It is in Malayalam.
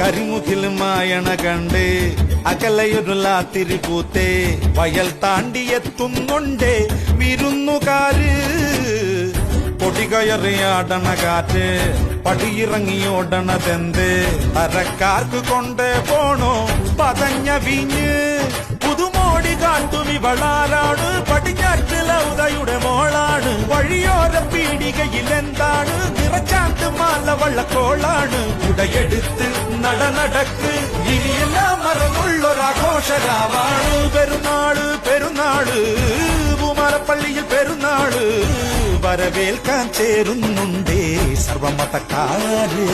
രാമായണ കണ്ട് അകലയൊരു ലാത്തിരി പൂത്തേ വയൽ താണ്ടിയെത്തുന്നുണ്ടേ വിരുന്നുകാര്. പൊടികയറിയാടണ കാറ്റ് പടിയിറങ്ങിയോടണതെന്ത് തരക്കാർക്ക് കൊണ്ട് പോണോ? പതഞ്ഞ വീഞ്ഞ്. പുതുമോടി കാട്ടും ഇവളാരാണ്. പടിഞ്ഞാറ്റ് ലൗതയുടെ മോളാണ്. വഴിയോര പീടികയിൽ എന്താണ്? നിറച്ചാട്ട് മാല വള്ളക്കോളാണ് ഉടയെടുത്ത് നട നടക്ക് ഇനിയെല്ലാം മറന്നുള്ളൊരാഘോഷരാവാണ് പെരുന്നാൾ പെരുന്നാൾ പൂമാലപ്പള്ളിയിൽ പെരുന്നാൾ. വരവേൽക്കാൻ ചേരുന്നുണ്ടേ സർവമതക്കാര്.